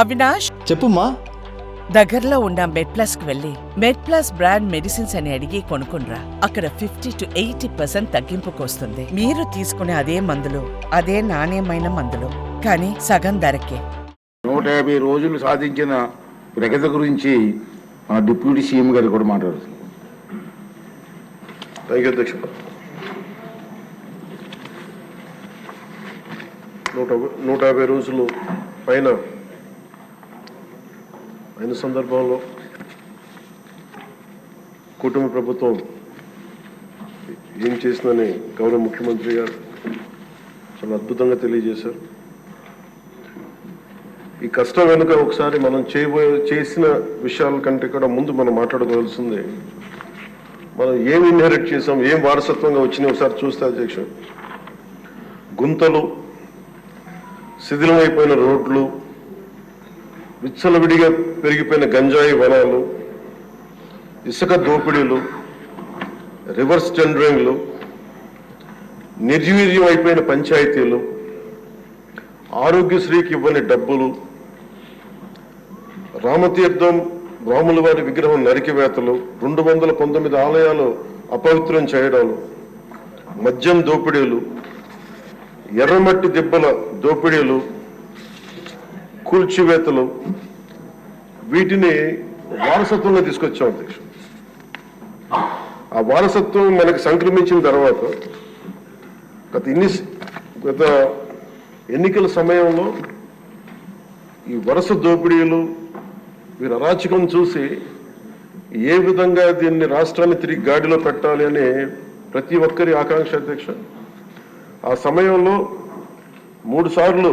అవినాష్? చెప్పుమా దగ్గరలో ఉన్న మెడ్ ప్లస్కు వెళ్ళి మెడ్ ప్లస్ బ్రాండ్ మెడిసిన్స్ అని అడిగి కొనుక్కునరా అక్కడ ఫిఫ్టీ టు ఎయిటీ పర్సెంట్ తగ్గింపుకు వస్తుంది మీరు తీసుకునే అదే మందులు అదే నాణ్యమైన మందులు. కానీ సగం ధరకే. నూట యాభై రోజులు సాధించిన ప్రగతి గురించి మా డిప్యూటీ సీఎం గారు కూడా మాట్లాడుతున్నారు. నూట నూట యాభై రోజులు పైన అయిన సందర్భంలో కుటుంబ ప్రభుత్వం ఏం చేసిందని గౌరవ ముఖ్యమంత్రి గారు చాలా అద్భుతంగా తెలియజేశారు. ఈ కష్టం వెనుక ఒకసారి మనం చేయబోయే చేసిన విషయాల కంటే కూడా ముందు మనం మాట్లాడుకోవాల్సింది మనం ఏం ఇన్హెరిట్ చేసాం ఏం వారసత్వంగా వచ్చినాయి ఒకసారి చూస్తే అధ్యక్షుడు. గుంతలు శిథిలమైపోయిన రోడ్లు విచ్చలవిడిగా పెరిగిపోయిన గంజాయి వనాలు ఇసుక దోపిడీలు రివర్స్ టెండరింగ్లు నిర్వీర్యం అయిపోయిన పంచాయతీలు ఆరోగ్యశ్రీకి ఇవ్వని డబ్బులు రామతీర్థం రాముల వారి విగ్రహం నరికివేతలు రెండు వందల పంతొమ్మిది ఆలయాలు అపవిత్రం చేయడాలు మద్యం దోపిడీలు ఎర్రమట్టి దిబ్బల దోపిడీలు కూల్చివేతలు వీటిని వారసత్వంగా తీసుకొచ్చాం అధ్యక్షుడు. ఆ వారసత్వం మనకు సంక్రమించిన తర్వాత గత ఇన్ని గత ఎన్నికల సమయంలో ఈ వరుస దోపిడీలు వీరి అరాచకం చూసి ఏ విధంగా దీన్ని రాష్ట్రాన్ని తిరిగి గాడిలో పెట్టాలి అని ప్రతి ఒక్కరి ఆకాంక్ష అధ్యక్ష. ఆ సమయంలో మూడు సార్లు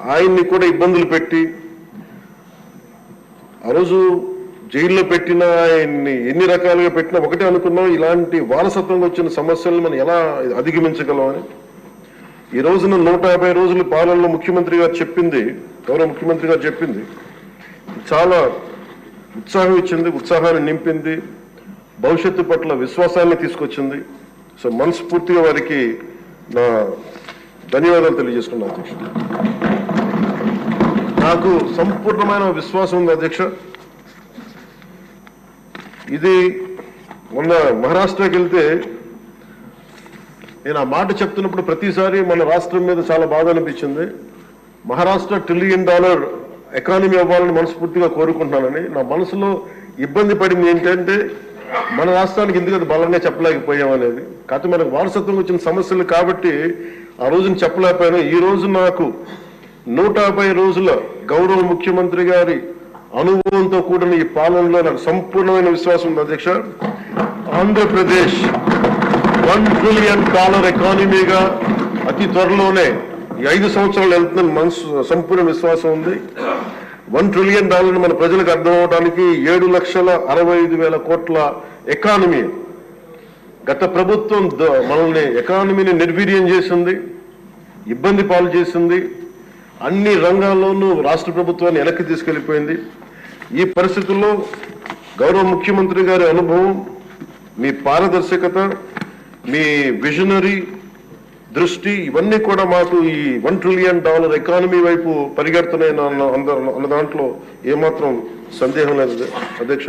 ఆయన్ని కూడా ఇబ్బందులు పెట్టి ఆ రోజు జైల్లో పెట్టిన ఆయన్ని ఎన్ని రకాలుగా పెట్టినా ఒకటే అనుకున్నాం ఇలాంటి వారసత్వంగా వచ్చిన సమస్యలను మనం ఎలా అధిగమించగలం అని. ఈ రోజున నూట యాభై రోజుల పాలనలో ముఖ్యమంత్రి గారు చెప్పింది గౌరవ ముఖ్యమంత్రి గారు చెప్పింది. చాలా ఉత్సాహం ఇచ్చింది ఉత్సాహాన్ని నింపింది భవిష్యత్తు పట్ల విశ్వాసాన్ని తీసుకొచ్చింది. సో మనస్ఫూర్తిగా వారికి నా ధన్యవాదాలు తెలియజేసుకున్నాను అధ్యక్షుడు. నాకు సంపూర్ణమైన విశ్వాసం ఉంది అధ్యక్ష. ఇది మొన్న మహారాష్ట్రకి వెళ్తే నేను ఆ మాట చెప్తున్నప్పుడు ప్రతిసారి మన రాష్ట్రం మీద చాలా బాధ అనిపించింది. మహారాష్ట్ర ట్రిలియన్ డాలర్ ఎకానమీ అవ్వాలని మనస్ఫూర్తిగా కోరుకుంటున్నానని. నా మనసులో ఇబ్బంది పడింది ఏంటంటే మన రాష్ట్రానికి ఎందుకు అది బలంగా చెప్పలేకపోయాం అనేది. కాకపోతే మనకు వారసత్వం వచ్చిన సమస్యలు కాబట్టి ఆ రోజున చెప్పలేకపోయాను. ఈ రోజు నాకు నూట యాభై రోజుల గౌరవ ముఖ్యమంత్రి గారి అనుభవంతో కూడిన ఈ పాలనలో నాకు సంపూర్ణమైన విశ్వాసం ఉంది. అధ్యక్ష ఆంధ్రప్రదేశ్ వన్ ట్రిలియన్ డాలర్ ఎకానమీగా అతి త్వరలోనే ఈ ఐదు సంవత్సరాలు వెళ్తుందని మనసు సంపూర్ణ విశ్వాసం ఉంది. వన్ ట్రిలియన్ డాలర్ మన ప్రజలకు అర్థం అవడానికి ఏడు లక్షల అరవై ఐదు వేల కోట్ల ఎకానమీ. గత ప్రభుత్వం ద- మనల్ని ఎకానమీని నిర్వీర్యం చేసింది ఇబ్బంది పాలు చేసింది. అన్ని రంగాల్లోనూ రాష్ట్ర ప్రభుత్వాన్ని వెనక్కి తీసుకెళ్ళిపోయింది ఈ పరిస్థితుల్లో గౌరవ ముఖ్యమంత్రి గారి అనుభవం మీ పారదర్శకత మీ విజనరీ దృష్టి ఇవన్నీ కూడా మాకు ఈ వన్ ట్రిలియన్ డాలర్ ఎకానమీ వైపు పరిగెడుతున్నాయి అన్న- అన్న దాంట్లో ఏమాత్రం సందేహం లేదు అధ్యక్ష.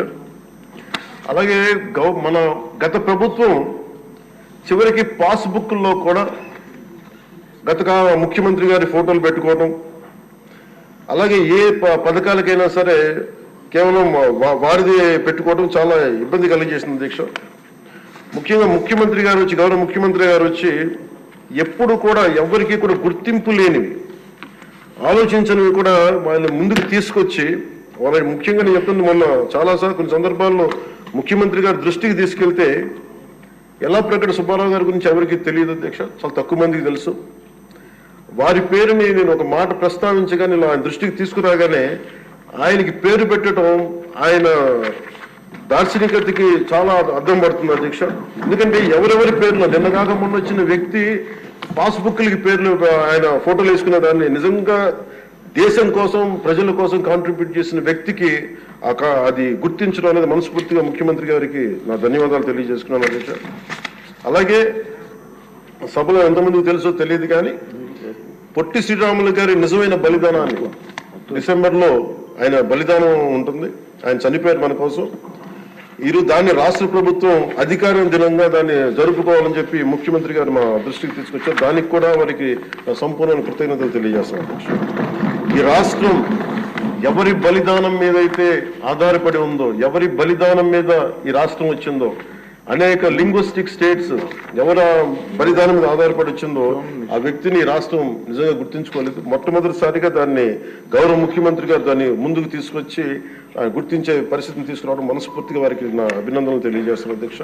అలాగే గౌ మన గత ప్రభుత్వం చివరికి పాస్బుక్లో కూడా గత ముఖ్యమంత్రి గారి ఫోటోలు పెట్టుకోవడం అలాగే ఏ ప- పథకాలకైనా సరే కేవలం వారిది పెట్టుకోవడం చాలా ఇబ్బంది కలిగజేసింది దీక్ష. ముఖ్యంగా ముఖ్యమంత్రి గారు వచ్చి గౌరవ ముఖ్యమంత్రి గారు వచ్చి ఎప్పుడు కూడా ఎవరికి కూడా గుర్తింపు లేనివి ఆలోచించనివి కూడా వాళ్ళని ముందుకు తీసుకొచ్చి వాళ్ళని ముఖ్యంగా నేను చెప్తుంది మొన్న చాలాసార్లు కొన్ని సందర్భాల్లో ముఖ్యమంత్రి గారి దృష్టికి తీసుకెళ్తే ఎలా ప్రకట సుబ్బారావు గారి గురించి ఎవరికి తెలియదు అధ్యక్ష చాలా తక్కువ మందికి తెలుసు. వారి పేరుని నేను ఒక మాట ప్రస్తావించగానే నేను ఆయన దృష్టికి తీసుకురాగానే ఆయనకి పేరు పెట్టడం ఆయన దార్శనికతకి చాలా అర్థం పడుతుంది అధ్యక్ష. ఎందుకంటే ఎవరెవరి పేర్లు నిన్నగాక మొన్న వచ్చిన వ్యక్తి పాస్బుక్లకి పేర్లు ఆయన ఫోటోలు వేసుకున్న దాన్ని నిజంగా దేశం కోసం ప్రజల కోసం కాంట్రిబ్యూట్ చేసిన వ్యక్తికి అది గుర్తించడం అనేది మనస్ఫూర్తిగా ముఖ్యమంత్రి గారికి నా ధన్యవాదాలు తెలియజేసుకున్నాను అధ్యక్ష. అలాగే సభలో ఎంతమందికి తెలుసో తెలియదు కానీ పొట్టి శ్రీరాములు గారి నిజమైన బలిదానాన్ని డిసెంబర్లో ఆయన బలిదానం ఉంటుంది. ఆయన చనిపోయారు మన కోసం. ఈరోజు దాన్ని రాష్ట్ర ప్రభుత్వం అధికారం దినంగా దాన్ని జరుపుకోవాలని చెప్పి ముఖ్యమంత్రి గారు మా దృష్టికి తీసుకొచ్చారు. దానికి కూడా వారికి సంపూర్ణ కృతజ్ఞతలు తెలియజేస్తాను ఈ రాష్ట్రం ఎవరి బలిదానం మీద అయితే ఆధారపడి ఉందో ఎవరి బలిదానం మీద ఈ రాష్ట్రం వచ్చిందో అనేక లింగ్విస్టిక్ స్టేట్స్ ఎవర బలిదానం మీద ఆధారపడి వచ్చిందో ఆ వ్యక్తిని రాష్ట్రం నిజంగా గుర్తించుకోలేదు మొట్టమొదటిసారిగా దాన్ని గౌరవ ముఖ్యమంత్రి గారు దాన్ని ముందుకు తీసుకొచ్చి గుర్తించే పరిస్థితిని తీసుకురావడం మనస్ఫూర్తిగా వారికి నా అభినందనలు తెలియజేస్తాను అధ్యక్ష.